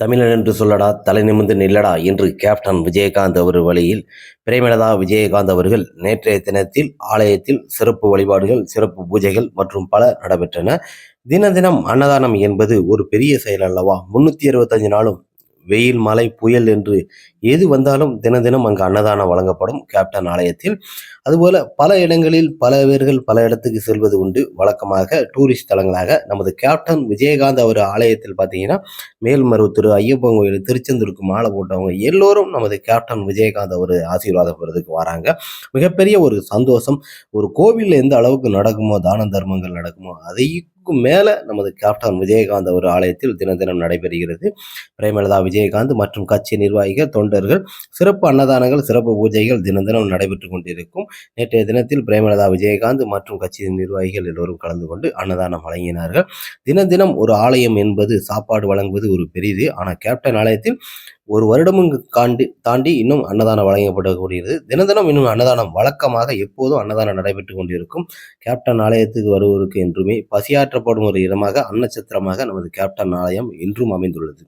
தமிழன் என்று சொல்லடா தலை நிமிர்ந்து நில்லடா என்று கேப்டன் விஜயகாந்த் அவர் வழியில் பிரேமலதா விஜயகாந்த் அவர்கள் நேற்றைய தினத்தில் ஆலயத்தில் சிறப்பு வழிபாடுகள் சிறப்பு பூஜைகள் மற்றும் பல நடைபெற்றன. தின தினம் அன்னதானம் என்பது ஒரு பெரிய செயல் அல்லவா? முன்னூற்றி அறுபத்தஞ்சு நாளும் வெயில் மழை புயல் என்று எது வந்தாலும் தின தினம் அங்கு அன்னதானம் வழங்கப்படும் கேப்டன் ஆலயத்தில். அதுபோல பல இடங்களில் பல பேர்கள் பல இடத்துக்கு செல்வது உண்டு. வழக்கமாக டூரிஸ்ட் தலங்களாக நமது கேப்டன் விஜயகாந்த் அவர் ஆலயத்தில் பார்த்தீங்கன்னா மேல்மருவத்தூர் ஐயப்பன் கோயில் திருச்செந்தூருக்கு மாலை போட்டவங்க எல்லோரும் நமது கேப்டன் விஜயகாந்த் அவர் ஆசீர்வாதம் பெறதுக்கு வராங்க. மிகப்பெரிய ஒரு சந்தோஷம். ஒரு கோவிலில் எந்த அளவுக்கு நடக்குமோ தான தர்மங்கள் நடக்குமோ அதையும் மேலே நமது கேப்டன் விஜயகாந்த் ஒரு ஆலயத்தில் தினம் தினம் நடைபெறுகிறது. பிரேமலதா விஜயகாந்த் மற்றும் கட்சி நிர்வாகிகள் தொண்டர்கள் சிறப்பு அன்னதானங்கள் சிறப்பு பூஜைகள் தினம் தினம் நடைபெற்று கொண்டிருக்கும். நேற்றைய தினத்தில் பிரேமலதா விஜயகாந்த் மற்றும் கட்சி நிர்வாகிகள் எல்லோரும் கலந்து கொண்டு அன்னதானம் வழங்கினார்கள். தினம் தினம் ஒரு ஆலயம் என்பது சாப்பாடு வழங்குவது ஒரு பெரிது. ஆனால் கேப்டன் ஆலயத்தில் ஒரு வருடமும் காண்டி தாண்டி இன்னும் அன்னதானம் வழங்கப்படக்கூடியது. தினம் தினம் இன்னும் அன்னதானம் வழக்கமாக எப்போதும் அன்னதானம் நடைபெற்று கொண்டிருக்கும். கேப்டன் ஆலயத்துக்கு வருவோருக்கு என்றுமே பசியாற்றப்படும் ஒரு இடமாக அன்னச்சத்திரமாக நமது கேப்டன் ஆலயம் என்றும் அமைந்துள்ளது.